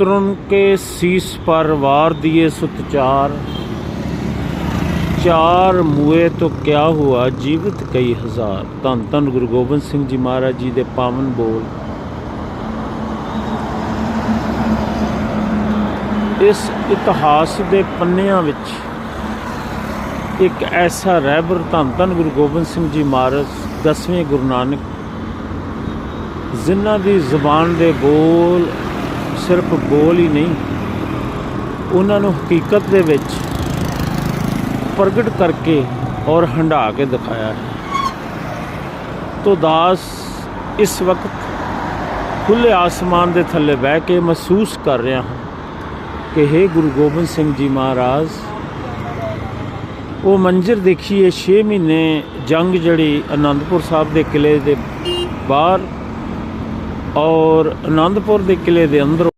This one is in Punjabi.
ਉਤਰਨ ਕੇ ਸੀਸ ਪਰ ਵਾਰ ਦਿਏ ਸੁਤ ਚਾਰ ਚਾਰ ਮੂਏ ਤੋਂ ਕਿਆ ਹੁਆ, ਜੀਵਤ ਕਈ ਹਜ਼ਾਰ। ਧੰਨ ਧੰਨ ਗੁਰੂ ਗੋਬਿੰਦ ਸਿੰਘ ਜੀ ਮਹਾਰਾਜ ਜੀ ਦੇ ਪਾਵਨ ਬੋਲ। ਇਸ ਇਤਿਹਾਸ ਦੇ ਪੰਨਿਆਂ ਵਿੱਚ ਇੱਕ ਐਸਾ ਰਹਿਬਰ, ਧੰਨ ਧੰਨ ਗੁਰੂ ਗੋਬਿੰਦ ਸਿੰਘ ਜੀ ਮਹਾਰਾਜ 10ਵੇਂ ਗੁਰੂ ਨਾਨਕ, ਜਿਨ੍ਹਾਂ ਦੀ ਜ਼ੁਬਾਨ ਦੇ ਬੋਲ ਸਿਰਫ ਬੋਲ ਹੀ ਨਹੀਂ, ਉਹਨਾਂ ਨੂੰ ਹਕੀਕਤ ਦੇ ਵਿੱਚ ਪ੍ਰਗਟ ਕਰਕੇ ਔਰ ਹੰਢਾ ਕੇ ਦਿਖਾਇਆ ਹੈ। ਤੋ ਦਾਸ ਇਸ ਵਕਤ ਖੁੱਲੇ ਆਸਮਾਨ ਦੇ ਥੱਲੇ ਬਹਿ ਕੇ ਮਹਿਸੂਸ ਕਰ ਰਿਹਾ ਹਾਂ ਕਿ हे ਗੁਰੂ ਗੋਬਿੰਦ ਸਿੰਘ ਜੀ ਮਹਾਰਾਜ, ਉਹ ਮੰਜ਼ਰ ਦੇਖੀਏ 6 ਮਹੀਨੇ ਜੰਗ ਜਿਹੜੀ ਆਨੰਦਪੁਰ ਸਾਹਿਬ ਦੇ ਕਿਲੇ ਦੇ ਬਾਹਰ ਔਰ ਆਨੰਦਪੁਰ ਦੇ ਕਿਲੇ ਦੇ ਅੰਦਰ